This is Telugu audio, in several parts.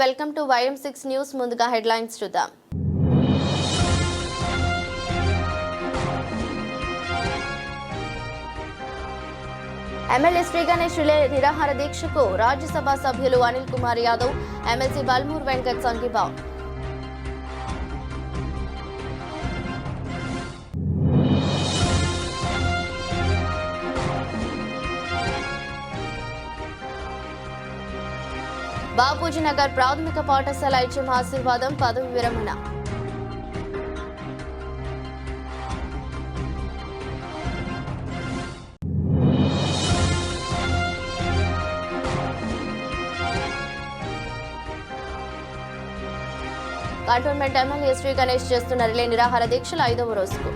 Welcome to YM six news. ముందుగా హెడ్లైన్స్ చూద్దాం. ఎమ్మెల్యే శ్రీ గణేష్ రిలే నిరాహార దీక్షకు రాజ్యసభ సభ్యులు అనిల్ కుమార్ యాదవ్ ఎమ్మెల్సీ బల్మూర్ వెంకట్ సంఘీభావ్. బాపూజీ నగర్ ప్రాథమిక పాఠశాల ఇచ్చిన ఆశీర్వాదం పదవి విరమణ. కంటోన్మెంట్ ఎమ్మెల్యే శ్రీ గణేష్ చేస్తున్న రిలే నిరాహార దీక్షలు ఐదవ రోజుకు.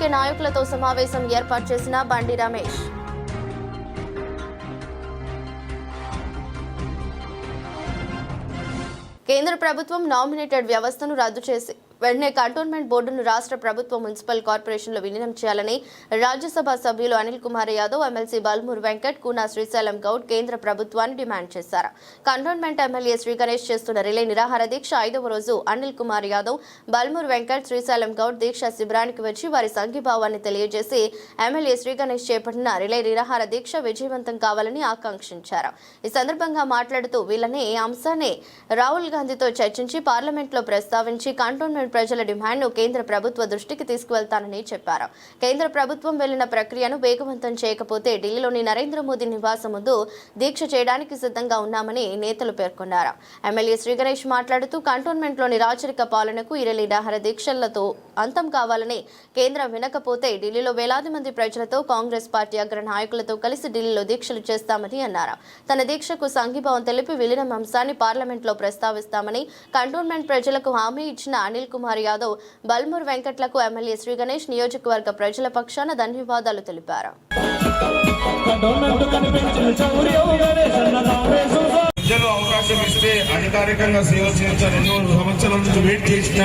పార్టీ నాయకులతో సమావేశం ఏర్పాటు చేసిన బండి రమేష్. కేంద్ర ప్రభుత్వం నామినేటెడ్ వ్యవస్థను రద్దు చేసి వెంటనే కంటోన్మెంట్ బోర్డును రాష్ట్ర ప్రభుత్వ మున్సిపల్ కార్పొరేషన్లో విలీనం చేయాలని రాజ్యసభ సభ్యులు అనిల్ కుమార్ యాదవ్ ఎమ్మెల్సీ బల్మూర్ వెంకట్ కూనా శ్రీశైలం గౌడ్ కేంద్ర ప్రభుత్వాన్ని డిమాండ్ చేశారు. కంటోన్మెంట్ ఎమ్మెల్యే శ్రీ గణేష్ చేస్తున్న రిలే నిరాహార దీక్ష ఐదవ రోజు అనిల్ కుమార్ యాదవ్ బల్మూర్ వెంకట్ శ్రీశైలం గౌడ్ దీక్ష శిబిరానికి వచ్చి వారి సంఘీభావాన్ని తెలియజేసి ఎమ్మెల్యే శ్రీ గణేష్ చేపట్టిన రిలే నిరాహార దీక్ష విజయవంతం కావాలని ఆకాంక్షించారు. ఈ సందర్భంగా మాట్లాడుతూ వీళ్ళని ఈ అంశాన్ని రాహుల్ గాంధీతో చర్చించి పార్లమెంట్లో ప్రస్తావించి కంటోన్మెంట్ ప్రజల డిమాండ్ను కేంద్ర ప్రభుత్వ దృష్టికి తీసుకువెళ్తానని చెప్పారు. కేంద్ర ప్రభుత్వం వెళ్ళిన ప్రక్రియను వేగవంతం చేయకపోతే ఢిల్లీలోని నరేంద్ర మోదీ నివాసం ముందు దీక్ష చేయడానికి సిద్ధంగా ఉన్నామని నేతలు పేర్కొన్నారు. ఎమ్మెల్యే శ్రీ గణేష్ మాట్లాడుతూ కంటోన్మెంట్లోని రాచరిక పాలనకు ఇరలి నిరాహార దీక్షలతో అంతం కావాలని కేంద్రం వినకపోతే ఢిల్లీలో వేలాది మంది ప్రజలతో కాంగ్రెస్ పార్టీ అగ్ర నాయకులతో కలిసి ఢిల్లీలో దీక్షలు చేస్తామని అన్నారు. తన దీక్షకు సంఘీభావం తెలిపి విలీనం అంశాన్ని పార్లమెంట్లో ప్రస్తావిస్తామని కంటోన్మెంట్ ప్రజలకు హామీ ఇచ్చిన అనిల్ కుమార్ యాదవ్ బల్మూర్ వెంకట్లకు ఎమ్మెల్యే శ్రీ గణేష్ నియోజకవర్గ ప్రజల పక్షాన ధన్యవాదాలు తెలిపారు కంటోన్మెంట్ కనిపించిన చౌర్యం గణేశన్న కాంగ్రెసు ప్రజలు అవకాశం ఇస్తే అధికారికంగా సేవ చేయొచ్చు ఎన్నో సంవత్సరాల నుంచి వెయిట్ చేసిన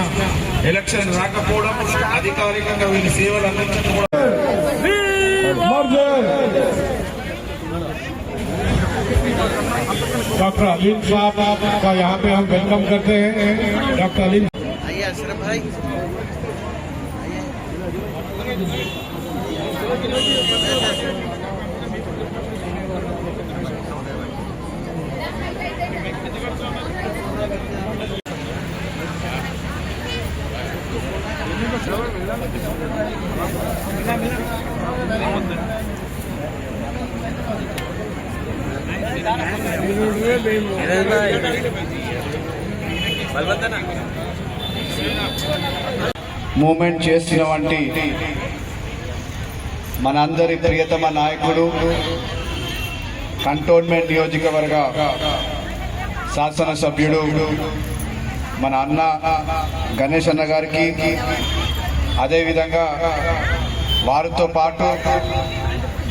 ఎలక్షన్ రాకపోవడం అధికారికంగా వీరి సేవలు అందించడం కూడా डॉक्टर अलीम साहब का यहाँ पे हम वेलकम करते हैं डॉक्टर अलीम आइए अशरफ भाई మూమెంట్ చేసిన వంటి మనందరి ప్రియతమ నాయకుడు కంటోన్మెంట్ నియోజకవర్గ శాసనసభ్యుడు మన అన్న గణేష్ అన్న గారికి అదేవిధంగా వారితో పాటు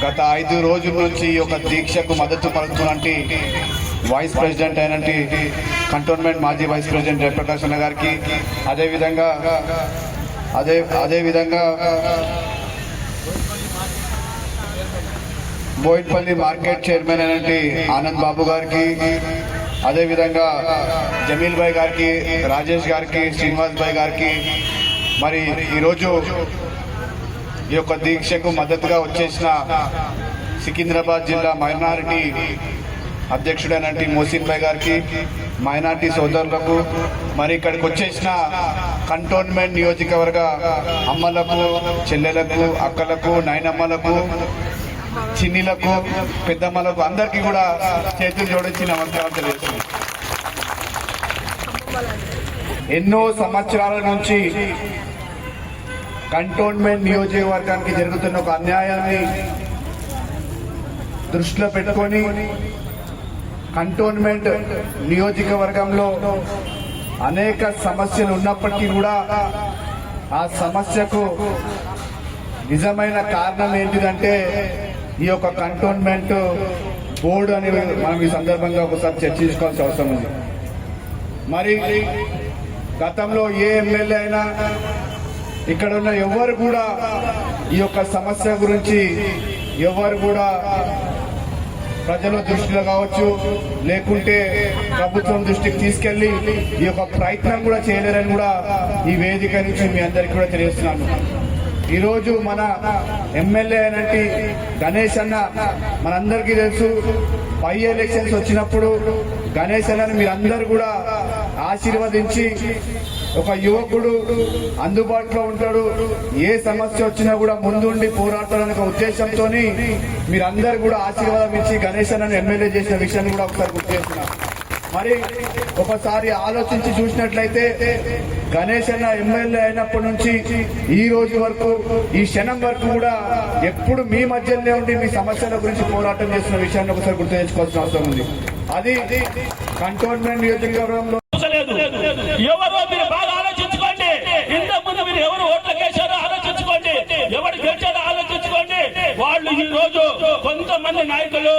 గత ఐదు రోజుల నుంచి ఒక దీక్షకు మద్దతు పలుకుతున్నటువంటి వైస్ ప్రెసిడెంట్ అయినటువంటి కంటోన్మెంట్ మాజీ వైస్ ప్రెసిడెంట్ జయప్రకాష్ అన్న గారికి అదేవిధంగా అదే అదేవిధంగా బోయిన్పల్లి మార్కెట్ చైర్మన్ అయినటువంటి ఆనంద్ బాబు గారికి అదేవిధంగా జమీల్ భాయ్ గారికి రాజేష్ గారికి శ్రీనివాస్ భాయ్ గారికి మరి ఈరోజు ఈ యొక్క దీక్షకు మద్దతుగా వచ్చేసిన సికింద్రాబాద్ జిల్లా మైనారిటీ అధ్యక్షుడైనటువంటి మోసిన్ భాయ్ గారికి మైనార్టీ సోదరులకు మరి ఇక్కడికి వచ్చేసిన కంటోన్మెంట్ నియోజకవర్గ అమ్మలకు చెల్లెలకు అక్కలకు నైనమ్మలకు చిన్నిలకు పెద్దమ్మలకు అందరికీ కూడా చేతులు జోడించి నమస్కారం ఎన్నో సంవత్సరాల నుంచి కంటోన్మెంట్ నియోజకవర్గానికి జరుగుతున్న ఒక అన్యాయాన్ని దృష్టిలో పెట్టుకొని కంటోన్మెంట్ నియోజకవర్గంలో అనేక సమస్యలు ఉన్నప్పటికీ కూడా ఆ సమస్యకు నిజమైన కారణం ఏంటిదంటే ఈ యొక్క కంటోన్మెంట్ బోర్డు అని మనం ఈ సందర్భంగా ఒకసారి చర్చించుకోవాల్సిన అవసరం ఉంది. మరి గతంలో ఏ ఎమ్మెల్యే అయినా ఇక్కడ ఉన్న ఎవరు కూడా ఈ యొక్క సమస్య గురించి ఎవరు కూడా ప్రజల దృష్టిలో కావచ్చు లేకుంటే ప్రభుత్వం దృష్టికి తీసుకెళ్ళి ఈ యొక్క ప్రయత్నం కూడా చేయలేరని కూడా ఈ వేదిక నుంచి మీ అందరికీ కూడా తెలియజేస్తున్నాను. ఈరోజు మన ఎమ్మెల్యే అయినట్టి గణేష్ అన్న మనందరికీ తెలుసు పై ఎలక్షన్స్ వచ్చినప్పుడు గణేష్ అన్నని మీరందరూ కూడా ఆశీర్వదించి ఒక యువకుడు అందుబాటులో ఉంటాడు. ఏ సమస్య వచ్చినా కూడా ముందుండి పోరాడతాడనే ఉద్దేశంతో మీరందరూ కూడా ఆశీర్వాదం ఇచ్చి గణేష్ అన్నను ఎమ్మెల్యే చేసిన విషయాన్ని కూడా ఒకసారి గుర్తు చేస్తున్నా. మరి ఒకసారి ఆలోచించి చూసినట్లయితే గణేష్ అన్న ఎమ్మెల్యే అయినప్పటి నుంచి ఈ రోజు వరకు ఈ క్షణం వరకు కూడా ఎప్పుడు మీ మధ్యలోనే ఉండి మీ సమస్యల గురించి పోరాటం చేసిన విషయాన్ని ఒకసారి గుర్తు తెచ్చుకోవాల్సిన అవసరం ఉంది. అది కంటోన్మెంట్ నియోజకవర్గంలో లేదు ఎవరో మీరు బాగా ఆలోచించుకోండి ఇంతకు ముందు మీరు ఎవరు ఓట్లకు వేశారో ఆలోచించుకోండి ఎవరు గెలిచారో ఆలోచించుకోండి వాళ్ళు ఈ రోజు కొంతమంది నాయకులు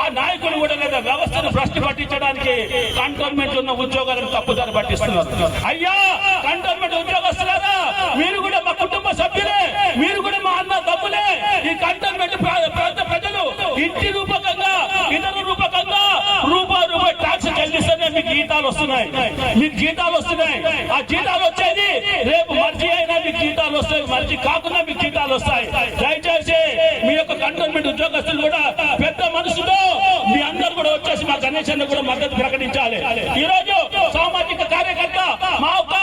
ఆ నాయకులు కూడా లేదా వ్యవస్థను భ్రష్టు పట్టించడానికి కంటోన్మెంట్ ఉన్న ఉద్యోగాలను తప్పుదారి పట్టిస్తున్నారు. అయ్యా కంటోన్మెంట్ ఉద్యోగస్తులారా మీరు కూడా మా కుటుంబ సభ్యులే మీరు కూడా మా అన్న తప్పులే ఈ కంటోన్మెంట్ ప్రాంత ప్రజలు ఇంటి రూపకంగా ఇతర రూపకంగా రూపాయి రూపాయి ట్యాక్స్ చెల్లిస్తేనే మీకు జీతాలు వస్తున్నాయి. మీకు జీతాలు వస్తున్నాయి. ఆ జీతాలు వచ్చేది రేపు మర్జీ అయినా మీకు జీతాలు వస్తాయి మర్జీ కాకుండా మీకు జీతాలు వస్తాయి. కంటోన్మెంట్ ఉద్యోగస్తులు కూడా పెద్ద మనసులో మీ అందరు కూడా వచ్చేసి మా గణేష్ అన్న కూడా మద్దతు ప్రకటించాలి. ఈ రోజు సామాజిక కార్యకర్త మా యొక్క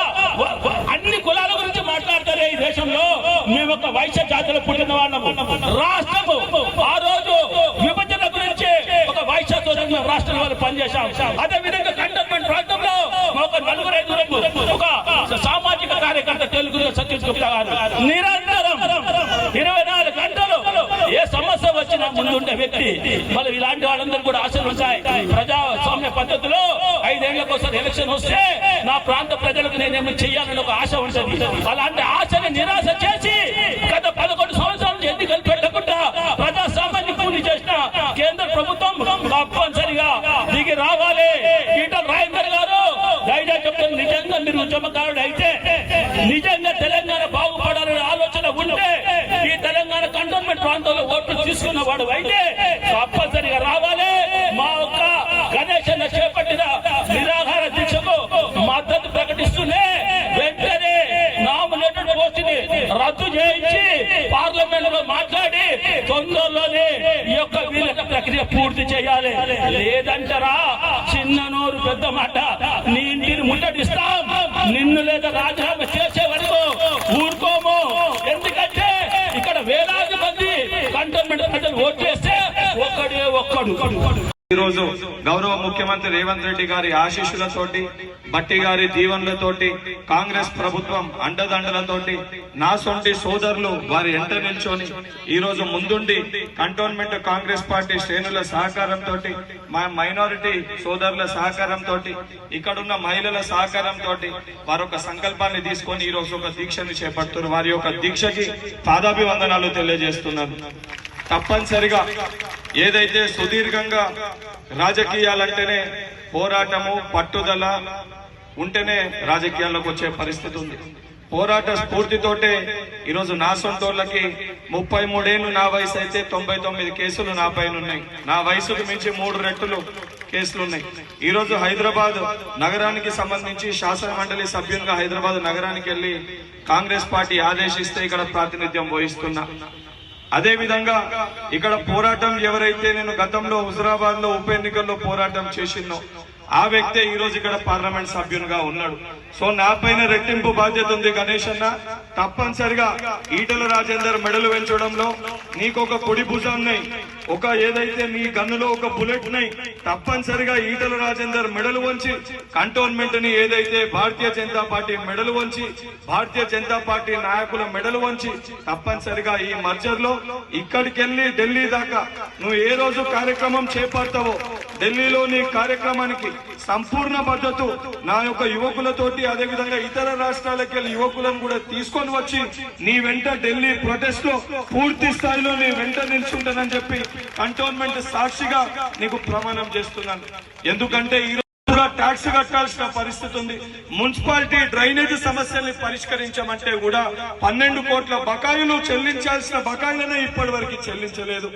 అన్ని కులాల గురించి మాట్లాడతారే ఈ దేశంలో. మేము ఒక వైశ్య జాతిలో పుట్టిన వాళ్ళము రాష్ట్రము ఆ రోజు విభజన గురించి ఒక వైశ్య మేము రాష్ట్రం వాళ్ళు పనిచేశాం. అదే విధంగా కంటోన్మెంట్ ప్రాంతంలో ఒక నలుగురు ఐదుగురు ఒక సామాజిక కార్యకర్త తెలుగు సతీష్ గుప్తా గారు నిరంతరం ఇరవై నాలుగు గంటలు ఏ సమస్య వచ్చినా ముందుండే వ్యక్తి మరి ఇలాంటి వాళ్ళందరూ కూడా ఆశలు ఉంటాయి ప్రజాస్వామ్య పద్ధతిలో ఐదేళ్ళకు ఒకసారి ఎలక్షన్ వస్తే నా ప్రాంత ప్రజలకు నేనేమి చెయ్యాలని ఒక ఆశ ఉంటుంది. అలాంటి ఆశని నిరాశ చేసి గత పదకొండు సంవత్సరాల నుంచి ఎన్నికలు పెట్టకుండా ప్రజాస్వామ్యాన్ని పూర్తి చేసిన కేంద్ర ప్రభుత్వం తప్పనిసరిగా దిగి రావాలి. ఈటల రాజేందర్ గారు దయచేసి చెప్తాను నిజంగా మీరు ఉద్యమకారుడు అయితే నిజంగా తెలంగాణ బాగుపడాలనే ఆలోచన ఉంటే ఈ తెలంగాణ కంటోన్మెంట్ ప్రాంతంలో ఓట్లు తీసుకున్న వాడు అయితే తప్పనిసరిగా రావాలి మా ఒక్క గణేష్ అన్న చేపట్టిన నిరాహార దీక్షకు మద్దతు ప్రకటిస్తూనే వెంటనే నామినేటెడ్ పోస్టుని రద్దు చేయించి పార్లమెంట్లో మాట్లాడి తొందరలోనే ఈ యొక్క వీళ్ళ ప్రక్రియ పూర్తి చేయాలి. లేదంటారా? చిన్న నోరు పెద్ద మాట. నీ ఇంటిని ముట్టడిస్తాం. నిన్ను లేదా రాజీనామా చేసే వరకు ఊరుకోము. ఎందుకంటే ఇక్కడ వేలాది మంది కంటోన్మెంట్ ప్రజలు ఓట్ చేస్తే ఒక్కడే ఒక్కడు. ఈరోజు గౌరవ ముఖ్యమంత్రి రేవంత్ రెడ్డి గారి ఆశీస్సులతోటి బట్టి గారి దీవెనలతోటి కాంగ్రెస్ ప్రభుత్వం అండదండలతోటి నా సొంటి సోదరులు వారి ఎంట నిల్చొని ఈ రోజు ముందుండి కంటోన్మెంట్ కాంగ్రెస్ పార్టీ శ్రేణుల సహకారంతో మా మైనారిటీ సోదరుల సహకారంతో ఇక్కడున్న మహిళల సహకారంతో వారు ఒక సంకల్పాన్ని తీసుకొని ఈ రోజు ఒక దీక్షను చేపడుతున్నారు. వారి యొక్క దీక్షకి పాదాభివందనాలు తెలియజేస్తున్నారు తప్పనిసరిగా ఏదైతే సుదీర్ఘంగా రాజకీయాలంటేనే పోరాటము పట్టుదల ఉంటేనే రాజకీయాల్లోకి వచ్చే పరిస్థితి ఉంది. పోరాట స్ఫూర్తితోటే ఈరోజు నా సొంతోళ్ళకి ముప్పై మూడేళ్ళు నా వయసు అయితే తొంభై తొమ్మిది కేసులు నా పైన ఉన్నాయి. నా వయసుకు మించి మూడు రెట్టులు కేసులు ఉన్నాయి. ఈరోజు హైదరాబాద్ నగరానికి సంబంధించి శాసన మండలి సభ్యునిగా హైదరాబాద్ నగరానికి వెళ్ళి కాంగ్రెస్ పార్టీ ఆదేశిస్తే ఇక్కడ ప్రాతినిధ్యం వహిస్తున్నా. అదే విధంగా ఇక్కడ పోరాటం ఎవరైతే నేను గతంలో హుజరాబాద్లో ఉప ఎన్నికల్లో పోరాటం చేసిందో ఆ వ్యక్తే ఈ రోజు ఇక్కడ పార్లమెంట్ సభ్యునిగా ఉన్నాడు. సో నా పైన రెట్టింపు బాధ్యత ఉంది గణేష్ అన్న. తప్పనిసరిగా ఈటల రాజేందర్ మెడలు పెంచడంలో నీకు ఒక పొడి భుజాన్ని ఒక ఏదైతే నీ గన్నులో ఒక బుల్లెట్ నై తప్పనిసరిగా ఈటల రాజేందర్ మెడలు వంచి కంటోన్మెంట్ని ఏదైతే భారతీయ జనతా పార్టీ మెడలు వంచి భారతీయ జనతా పార్టీ నాయకుల మెడలు వంచి తప్పనిసరిగా ఈ మర్జర్లో ఇక్కడికెళ్ళి ఢిల్లీ దాకా నువ్వు ఏ రోజు కార్యక్రమం చేపడతావో ఢిల్లీలో నీ కార్యక్రమానికి సంపూర్ణ మద్దతు నా యొక్క యువకులతోటి అదే విధంగా ఇతర రాష్ట్రాలకు వెళ్ళి యువకులను కూడా తీసుకొని వచ్చి నీ వెంట ఢిల్లీ ప్రొటెస్ట్లో పూర్తి స్థాయిలో నీ వెంట నిల్చుంటానని చెప్పి కంటోన్మెంట్ సాక్షిగా నీకు ప్రమాణం చేస్తున్నాను. ఎందుకంటే ఈ కూడా ట్యాక్స్ కట్టాల్సిన పరిస్థితి ఉంది. మున్సిపాలిటీ డ్రైనేజ్ సమస్యల్ని పరిష్కరించమంటే కూడా పన్నెండు కోట్ల బకాయిలు చెల్లించాల్సిన బకాయిలనే ఇప్పటి వరకు చెల్లించలేదు.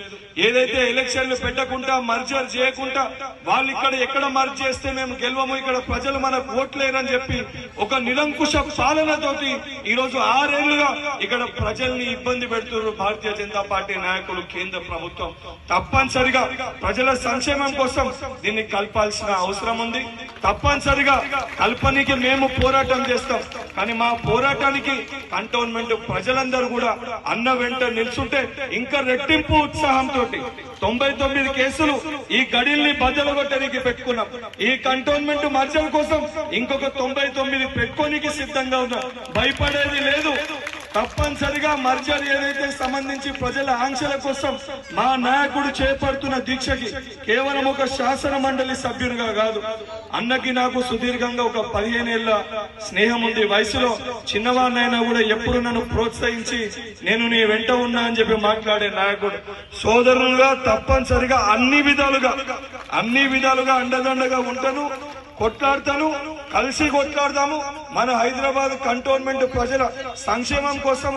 ఏదైతే ఎలక్షన్లు పెట్టకుండా మర్జర్ చేయకుండా వాళ్ళు ఇక్కడ ఎక్కడ మర్జ్ చేస్తే మేము గెలవము ఇక్కడ ప్రజలు మనకు ఓట్లేరని చెప్పి ఒక నిరంకుశ పాలనతోటి ఈరోజు ఆరేళ్ళుగా ఇక్కడ ప్రజల్ని ఇబ్బంది పెడుతున్నారు భారతీయ జనతా పార్టీ నాయకులు కేంద్ర ప్రభుత్వం. తప్పనిసరిగా ప్రజల సంక్షేమం కోసం దీన్ని కలపాల్సిన అవసరం ఉంది. తప్పనిసరిగా కల్పనకి మేము పోరాటం చేస్తాం. కానీ మా పోరాటానికి కంటోన్మెంట్ ప్రజలందరూ కూడా అన్న వెంట నిల్చుంటే ఇంకా రెట్టింపు ఉత్సాహంతో తొంభై తొమ్మిది కేసులు ఈ గడిల్ని బద్దలగొట్టడానికి పెట్టుకున్నాం. ఈ కంటోన్మెంట్ మర్జల కోసం ఇంకొక తొంభై తొమ్మిది పెట్టుకోనికి సిద్ధంగా ఉన్నాం. భయపడేది లేదు. తప్పనిసరిగా మర్జర్ ఏదైతే సంబంధించి ప్రజల ఆంక్షల కోసం మా నాయకుడు చేపడుతున్న దీక్షకి కేవలం ఒక శాసన మండలి సభ్యునిగా కాదు అన్నకి నాకు సుదీర్ఘంగా ఒక పదిహేనేళ్ళ స్నేహం ఉంది. వయసులో చిన్నవాడినైనా కూడా ఎప్పుడు నన్ను ప్రోత్సహించి నేను నీ వెంట ఉన్నా అని చెప్పి మాట్లాడే నాయకుడు. సోదరులుగా తప్పనిసరిగా అన్ని విధాలుగా అన్ని విధాలుగా అండదండగా ఉంటాను. కొట్లాడతాను కలిసి కొట్లాడదాము. మన హైదరాబాద్ కంటోన్మెంట్ ప్రజల సంక్షేమం కోసం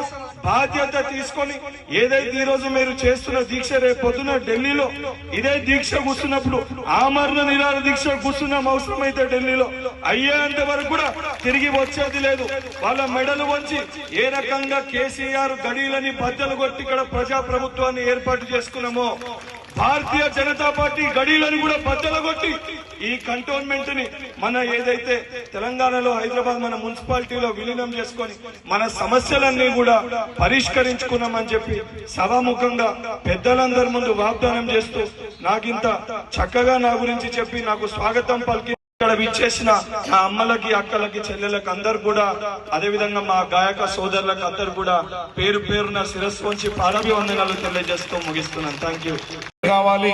బాధ్యత తీసుకొని ఏదైతే ఈ రోజు మీరు చేస్తున్న దీక్ష రేపు పొద్దున ఢిల్లీలో ఇదే దీక్ష కూర్చున్నప్పుడు ఆమరణ నిరాల దీక్ష కూర్చున్నాం అవసరమైతే ఢిల్లీలో. అయ్యేంత వరకు కూడా తిరిగి వచ్చేది లేదు. వాళ్ళ మెడలు వంచి ఏ రకంగా కేసీఆర్ గడీలని బద్దలు కొట్టి ఇక్కడ ప్రజా ప్రభుత్వాన్ని ఏర్పాటు చేసుకున్నామో భారతీయ జనతా పార్టీ గడీలను కూడా బద్దలగొట్టి ఈ కంటోన్మెంట్ని మన ఏదైతే తెలంగాణలో హైదరాబాద్ మన మున్సిపాలిటీలో విలీనం చేసుకొని మన సమస్యలన్నీ కూడా పరిష్కరించుకున్నామని చెప్పి సభాముఖంగా పెద్దలందరి ముందు వాగ్దానం చేస్తూ నాకింత చక్కగా నా గురించి చెప్పి నాకు స్వాగతం పలికి ఇక్కడ విచ్చేసిన నా అమ్మలకి అక్కలకి చెల్లెలకు అందరు కూడా అదే విధంగా మా గాయక సోదరులకు అందరు కూడా పేరు పేరున శిరస్సు వంచి పాదాభివందనాలు తెలియజేస్తూ ముగిస్తున్నాను. థ్యాంక్ యూ కావాలి.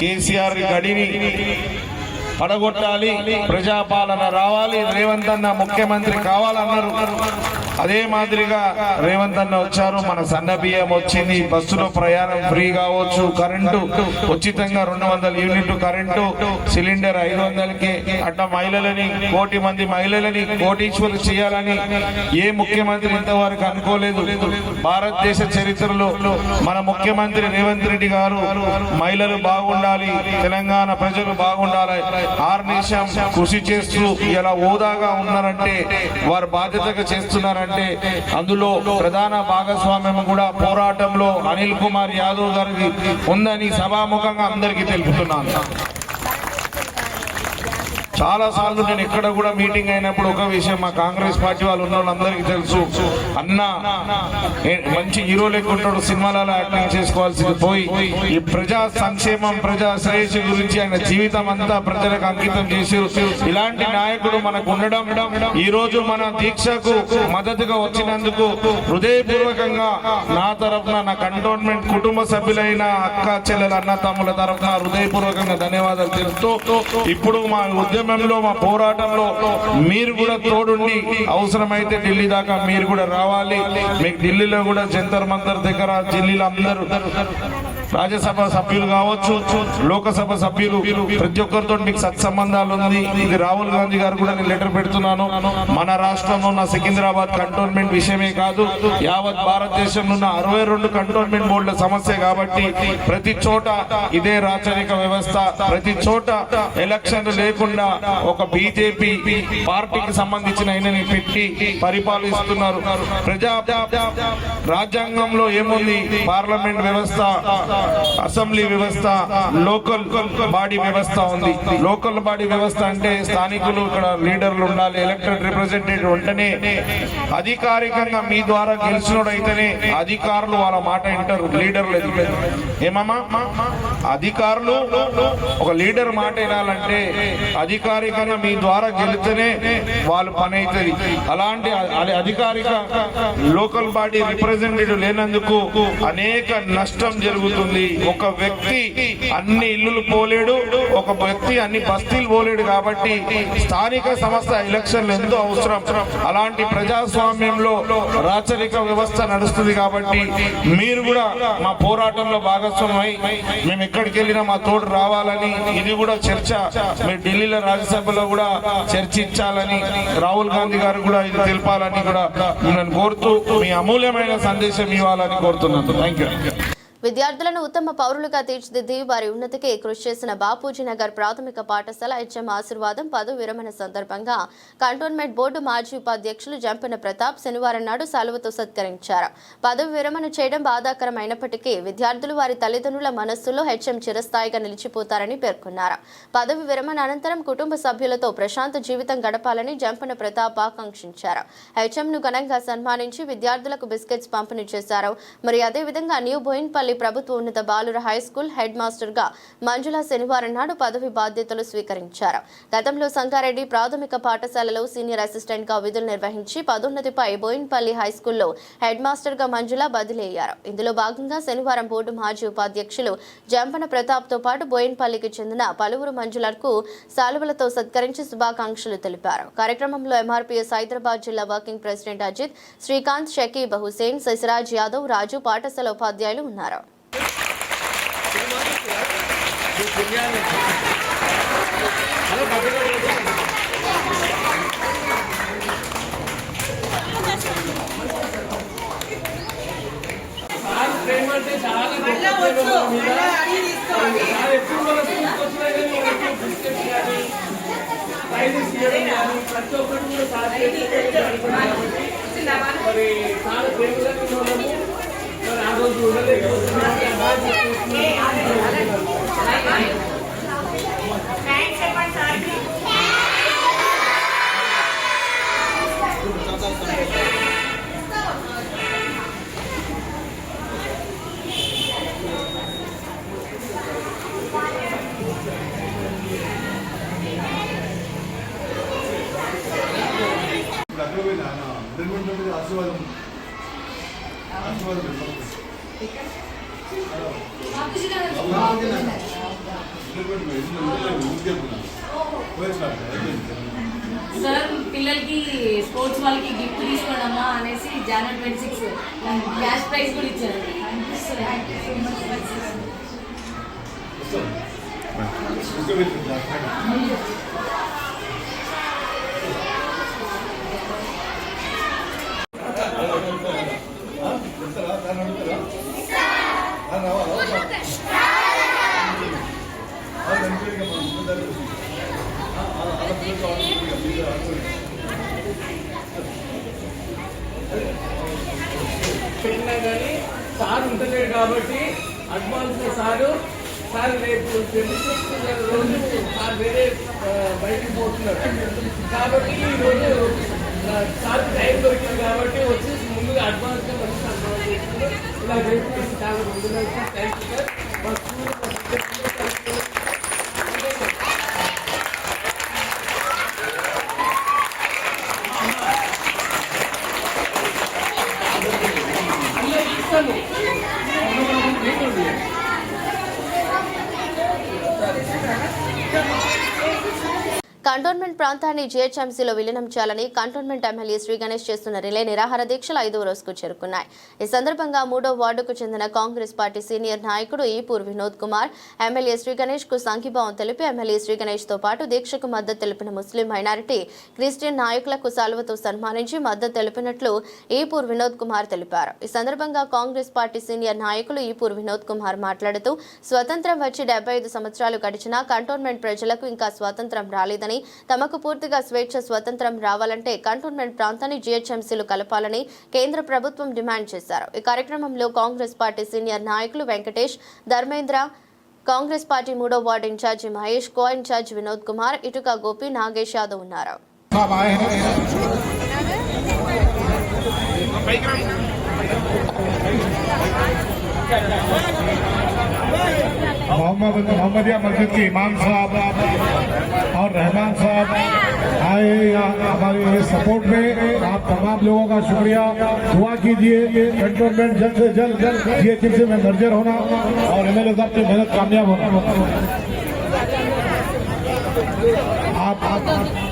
కేసీఆర్ గడిని పడగొట్టాలి. ప్రజాపాలన రావాలి. రేవంత్ అన్న ముఖ్యమంత్రి కావాలన్నారు. అదే మాదిరిగా రేవంత్ అన్న వచ్చారు. మన సన్న బియ్యం వచ్చింది. బస్సులో ప్రయాణం ఫ్రీ కావచ్చు. కరెంటు ఉచితంగా రెండు వందల యూనిట్ కరెంటు. సిలిండర్ ఐదు వందలకి. అట్లా మహిళలని కోటి మంది మహిళలని కోటీశ్వరులు చేయాలని ఏ ముఖ్యమంత్రి ఇంతవరకు అనుకోలేదు. భారతదేశ చరిత్రలో మన ముఖ్యమంత్రి రేవంత్ రెడ్డి గారు మహిళలు బాగుండాలి తెలంగాణ ప్రజలు బాగుండాలి ఆర్నిశం కృషి చేస్తూ ఇలా హోదాగా ఉన్నారంటే వారు బాధ్యతగా చేస్తున్నారంటే అందులో ప్రధాన భాగస్వామ్యం కూడా పోరాటంలో అనిల్ కుమార్ యాదవ్ గారికి ఉందని సభాముఖంగా అందరికీ తెలుపుతున్నాను. చాలా సార్లు నేను ఎక్కడ కూడా మీటింగ్ అయినప్పుడు ఒక విషయం మా కాంగ్రెస్ పార్టీ వాళ్ళు ఉన్న వాళ్ళందరికీ తెలుసు. అన్న మంచి హీరో లేకుంటాడు సినిమాలలో యాక్టింగ్ చేసుకోవాల్సింది పోయి ఈ ప్రజా సంక్షేమం ప్రజా శ్రేయస్సు గురించి ఆయన జీవితం అంతా ప్రజలకు అంకితం చేసి ఇలాంటి నాయకుడు మనకు ఉండడం ఈ రోజు మన దీక్షకు మద్దతుగా వచ్చినందుకు హృదయపూర్వకంగా నా తరఫున నా కంటోన్మెంట్ కుటుంబ సభ్యులైన అక్క చెల్లెల అన్న తమ్ముల తరఫున హృదయపూర్వకంగా ధన్యవాదాలు తెలుపుతూ ఇప్పుడు మా ఉద్యమంలో మా పోరాటంలో మీరు కూడా తోడుండి అవసరమైతే ఢిల్లీ దాకా మీరు కూడా రావాలి. మీకు ఢిల్లీలో కూడా జంతర్ మంతర్ దగ్గర ఢిల్లీలో అందరూ రాజ్యసభ సభ్యులు కావచ్చు లోకసభ సభ్యులు ప్రతి ఒక్కరితో మీకు సత్సంబంధాలు ఉంది. ఇది రాహుల్ గాంధీ గారు కూడా నేను లెటర్ పెడుతున్నాను. మన రాష్ట్రంలో ఉన్న సికింద్రాబాద్ కంటోన్మెంట్ విషయమే కాదు యావత్ భారతదేశంలో ఉన్న అరవై రెండు కంటోన్మెంట్ బోర్డుల సమస్య కాబట్టి ప్రతి చోట ఇదే రాచరిక వ్యవస్థ. ప్రతి చోట ఎలక్షన్లు లేకుండా ఒక బీజేపీ పార్టీకి సంబంధించిన ఆయనని పెట్టి పరిపాలిస్తున్నారు. ప్రజా రాజ్యాంగంలో ఏముంది? పార్లమెంట్ వ్యవస్థ అసెంబ్లీ వ్యవస్థ లోకల్ బాడీ వ్యవస్థ ఉంది. లోకల్ బాడీ వ్యవస్థ అంటే స్థానికులు ఇక్కడ లీడర్లు ఉండాలి ఎలక్టెడ్ రిప్రజెంటేటివ్ ఉంటేనే అధికారికంగా మీ ద్వారా గెలిచినోడైతేనే అధికారులు వాళ్ళ మాట వింటారు లీడర్లు ఎదుగుతారు. ఏమమ్మా అధికారులు ఒక లీడర్ మాట వినాలంటే అధికారికంగా మీ ద్వారా గెలిస్తేనే వాళ్ళు పని అవుతుంది అలాంటి అధికారిక లోకల్ బాడీ రిప్రజెంటేటివ్ లేనందుకు అనేక నష్టం జరుగుతుంది. జరుగుతుంది ఒక వ్యక్తి అన్ని ఇల్లులు పోలేడు ఒక వ్యక్తి అన్ని బస్తీలు పోలేడు కాబట్టి స్థానిక సంస్థ ఎలక్షన్లు ఎంతో అవసరం. అలాంటి ప్రజాస్వామ్యంలో రాచరిక వ్యవస్థ నడుస్తుంది కాబట్టి మీరు కూడా మా పోరాటంలో భాగస్వామ్యమై మేము ఎక్కడికి వెళ్ళినా మా తోడు రావాలని ఇది కూడా చర్చ. మీరు ఢిల్లీలో రాజ్యసభలో కూడా చర్చించాలని రాహుల్ గాంధీ గారు కూడా ఇది తెలపాలని కూడా నేను కోరుతూ మీ అమూల్యమైన సందేశం ఇవ్వాలని కోరుతున్నాను. థ్యాంక్ యూ విద్యార్థులను ఉత్తమ పౌరులుగా తీర్చిదిద్ది వారి ఉన్నతికి కృషి చేసిన బాపూజీ నగర్ ప్రాథమిక పాఠశాల హెచ్ఎం ఆశీర్వాదం పదవి విరమణ సందర్భంగా కంటోన్మెంట్ బోర్డు మాజీ ఉపాధ్యక్షులు జంపిన ప్రతాప్ శనివారం నాడు సెలవుతో సత్కరించారు. పదవి విరమణ చేయడం బాధాకరమైనప్పటికీ విద్యార్థులు వారి తల్లిదండ్రుల మనస్సులో హెచ్ఎం చిరస్థాయిగా నిలిచిపోతారని పేర్కొన్నారు. పదవి విరమణ అనంతరం కుటుంబ సభ్యులతో ప్రశాంత జీవితం గడపాలని జంపన ప్రతాప్ ఆకాంక్షించారు. హెచ్ఎం ను ఘనంగా సన్మానించి విద్యార్థులకు బిస్కెట్స్ పంపిణీ చేశారు. మరి అదేవిధంగా న్యూ బోయిన్పల్లి ప్రభుత్వ ఉన్నత బాలుర హై స్కూల్ హెడ్ మాస్టర్గా మంజుల శనివారం నాడు పదవి బాధ్యతలు స్వీకరించారు. గతంలో సంగారెడ్డి ప్రాథమిక పాఠశాలలో సీనియర్ అసిస్టెంట్గా విధులు నిర్వహించి పదోన్నతిపై బోయిన్పల్లి హై స్కూల్లో హెడ్ మాస్టర్గా మంజుల బదిలీ అయ్యారు ఇందులో భాగంగా శనివారం బోర్డు మాజీ ఉపాధ్యక్షులు జంపన ప్రతాప్తో పాటు బోయిన్పల్లికి చెందిన పలువురు మంజులకు సాలువలతో సత్కరించి శుభాకాంక్షలు తెలిపారు. కార్యక్రమంలో ఎంఆర్పీఎస్ హైదరాబాద్ జిల్లా వర్కింగ్ ప్రెసిడెంట్ అజిత్ శ్రీకాంత్ షకీబ్ హుసేన్ శశిరాజ్ యాదవ్ రాజు పాఠశాల ఉపాధ్యాయులు ఉన్నారు. ప్రతి ఒక్కటి కూడా సార్ చేసి అనుకున్నాం కాబట్టి మరి చాలా ప్రేమగా ఉన్నాము మరి ఆ రోజు ఉండలేకపోతున్నాము అబ్బాయి చేసుకుంటున్నాము. ఆశీర్వాదం ఆశీర్వాదం సార్ పిల్లలకి స్పోర్ట్స్ వాళ్ళకి గిఫ్ట్ తీసుకోవడమా అనేసి జనవరి ట్వంటీ సిక్స్ క్యాష్ ప్రైజ్ కూడా ఇచ్చారు పెట్టినా కానీ సార్ ఉంటలేడు కాబట్టి అడ్వాన్స్ సారు. సార్ రేపు రోజు సార్ వేరే బయటికి పోతున్నారు. కాబట్టి ఈ రోజు సార్ టైం దొరికింది కాబట్టి వచ్చి ముందుగా అడ్వాన్స్గా వచ్చి ఇలా రేపు చాలా ముందుగా థ్యాంక్ యూ సార్ మా స్కూల్ మా టీచర్స్ థ్యాంక్ యూ. అందరికీ ఇస్తాను కంటోన్మెంట్ ప్రాంతాన్ని జీహెచ్ఎంసీలో విలీనం చేయాలని కంటోన్మెంట్ ఎమ్మెల్యే శ్రీ గణేష్ చేస్తున్న రిలే నిరాహార దీక్షలు ఐదవ రోజుకు చేరుకున్నాయి. ఈ సందర్భంగా మూడో వార్డుకు చెందిన కాంగ్రెస్ పార్టీ సీనియర్ నాయకుడు ఈపూర్ వినోద్ కుమార్ ఎమ్మెల్యే శ్రీ గణేష్కు సంఘీభావం తెలిపి ఎమ్మెల్యే శ్రీ గణేష్తో పాటు దీక్షకు మద్దతు తెలిపిన ముస్లిం మైనారిటీ క్రిస్టియన్ నాయకులకు సాల్వతో సన్మానించి మద్దతు తెలిపినట్లు ఈపూర్ వినోద్ కుమార్ తెలిపారు. ఈ సందర్భంగా కాంగ్రెస్ పార్టీ సీనియర్ నాయకులు ఈపూర్ వినోద్ కుమార్ మాట్లాడుతూ స్వతంత్రం వచ్చి డెబ్బై ఐదు సంవత్సరాలు గడిచినా కంటోన్మెంట్ ప్రజలకు ఇంకా స్వాతంత్రం రాలేదని తమకు పూర్తిగా స్వేచ్ఛ స్వతంత్రం రావాలంటే కంటోన్మెంట్ ప్రాంతాన్ని జీహెచ్ఎంసీలు కలపాలని కేంద్ర ప్రభుత్వం డిమాండ్ చేశారు. ఈ కార్యక్రమంలో కాంగ్రెస్ పార్టీ సీనియర్ నాయకులు వెంకటేష్ ధర్మేంద్ర కాంగ్రెస్ పార్టీ మూడో ward incharge Mahesh co incharge Vinod Kumar ఇటుక గోపి నాగేష్ యాదవ్ ఉన్నారు. मोहम्मद मोहम्मदिया मस्जिद के इमाम साहब और रहमान साहब। आए हमारे सपोर्ट में। आप तमाम लोगों का शुक्रिया। दुआ कीजिए। कंटोनमेंट जल्द से जल्द ये जीएचएमसी में मर्जर होना और एमएलए साहब की मेहनत कामयाब होना। आप, आप आप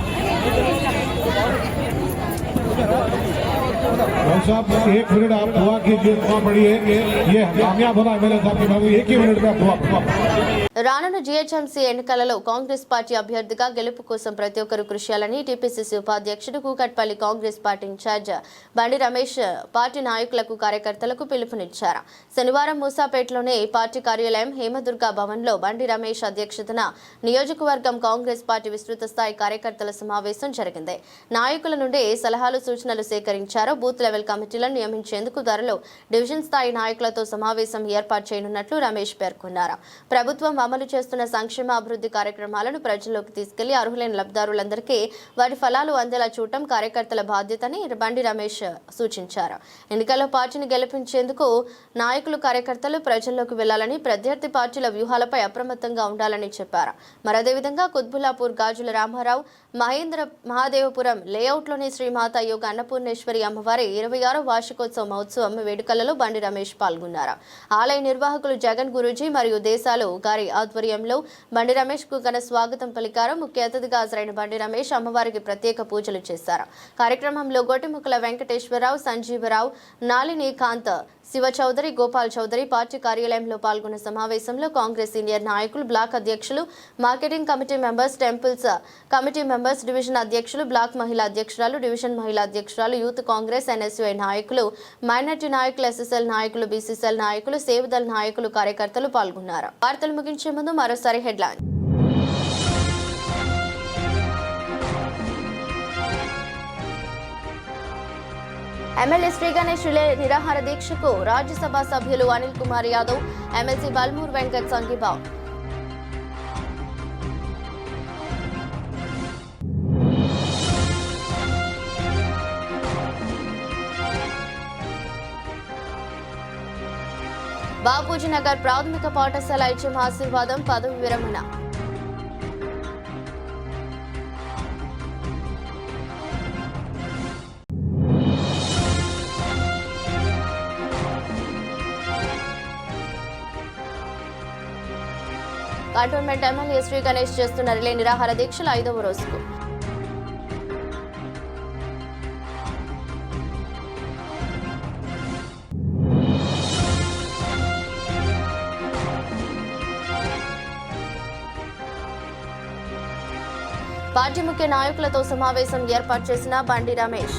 भाई साहब एक मिनट आप दुआ कीजिए, दुआ कि ये कामयाब होना साहब साथ एक ही मिनट में आप दुआ రానున్న జీహెచ్ఎంసీ ఎన్నికలలో కాంగ్రెస్ పార్టీ అభ్యర్థిగా గెలుపు కోసం ప్రతి ఒక్కరూ కృషి చేయాలని టీపీసీసీ ఉపాధ్యక్షుడు కూకట్పల్లి కాంగ్రెస్ పార్టీ ఇన్ఛార్జ్ బండి రమేష్ పార్టీ నాయకులకు కార్యకర్తలకు పిలుపునిచ్చారు. శనివారం మూసాపేటలోని పార్టీ కార్యాలయం హేమదుర్గ భవన్లో బండి రమేష్ అధ్యక్షతన నియోజకవర్గం కాంగ్రెస్ పార్టీ విస్తృత స్థాయి కార్యకర్తల సమావేశం జరిగింది. నాయకుల నుండి సలహాలు సూచనలు సేకరించారు. బూత్ లెవెల్ కమిటీలను నియమించేందుకు త్వరలో డివిజన్ స్థాయి నాయకులతో సమావేశం ఏర్పాటు చేయనున్నట్లు రమేష్ పేర్కొన్నారు. ప్రభుత్వం అమలు చేస్తున్న సంక్షేమ అభివృద్ధి కార్యక్రమాలను ప్రజల్లోకి తీసుకెళ్ళి అర్హులైన లబ్ధిదారులందరికీ వాటి ఫలాలు అందేలా చూడటం కార్యకర్తల బాధ్యతని బండి రమేష్ సూచించారు. ఎన్నికల్లో పార్టీని గెలిపించేందుకు నాయకులు కార్యకర్తలు ప్రజల్లోకి వెళ్ళాలని ప్రత్యర్థి పార్టీల వ్యూహాలపై అప్రమత్తంగా ఉండాలని చెప్పారు. మరి అదేవిధంగా కుత్బుల్లాపూర్ గాజుల రామారావు మహేంద్ర మహాదేవపురం లేఅవుట్లోని శ్రీమాత యోగ అన్నపూర్ణేశ్వరి అమ్మవారి ఇరవై ఆరో వార్షికోత్సవ మహోత్సవం వేడుకలలో బండి రమేష్ పాల్గొన్నారు. ఆలయ నిర్వాహకులు జగన్ గురూజీ మరియు దేశాలు గారి ఆధ్వర్యంలో బండి రమేష్కు ఘన స్వాగతం పలికారు. ముఖ్య అతిథిగా హాజరైన బండి రమేష్ అమ్మవారికి ప్రత్యేక పూజలు చేశారు. కార్యక్రమంలో గొట్టిముక్కల వెంకటేశ్వరరావు సంజీవరావు నాలిని కాంత్ శివ చౌదరి గోపాల్ చౌదరి పార్టీ కార్యాలయంలో పాల్గొన్న సమావేశంలో కాంగ్రెస్ సీనియర్ నాయకులు బ్లాక్ అధ్యక్షులు marketing committee members temples committee members division అధ్యక్షులు బ్లాక్ మహిళా అధ్యక్షురాలు డివిజన్ మహిళా అధ్యక్షురాలు యూత్ కాంగ్రెస్ ఎన్ఎస్యుఐ నాయకులు మైనార్టీ నాయకులు ఎస్ఎస్ఎల్ నాయకులు బీసీసీఎల్ నాయకులు సేవదల్ నాయకులు కార్యకర్తలు పాల్గొన్నారు. వార్తలు ముగించే ముందు మరోసారి headline. MLA Shri Ganesh relay నిరాహార దీక్షకు రాజ్యసభ సభ్యులు అనిల్ కుమార్ యాదవ్ ఎమ్మెల్సీ బల్మూర్ వెంకట్ సంఘీభావ్. బాపూజీ నగర్ ప్రాథమిక పాఠశాల ఇచ్చిన ఆశీర్వాదం పదవి విరమణ. కంటోన్మెంట్ ఎమ్మెల్యే శ్రీ గణేష్ చేస్తున్న రిలే నిరాహార దీక్షలు ఐదవ రోజుకు. పార్టీ ముఖ్య నాయకులతో సమావేశం ఏర్పాటు చేసిన బండి రమేష్.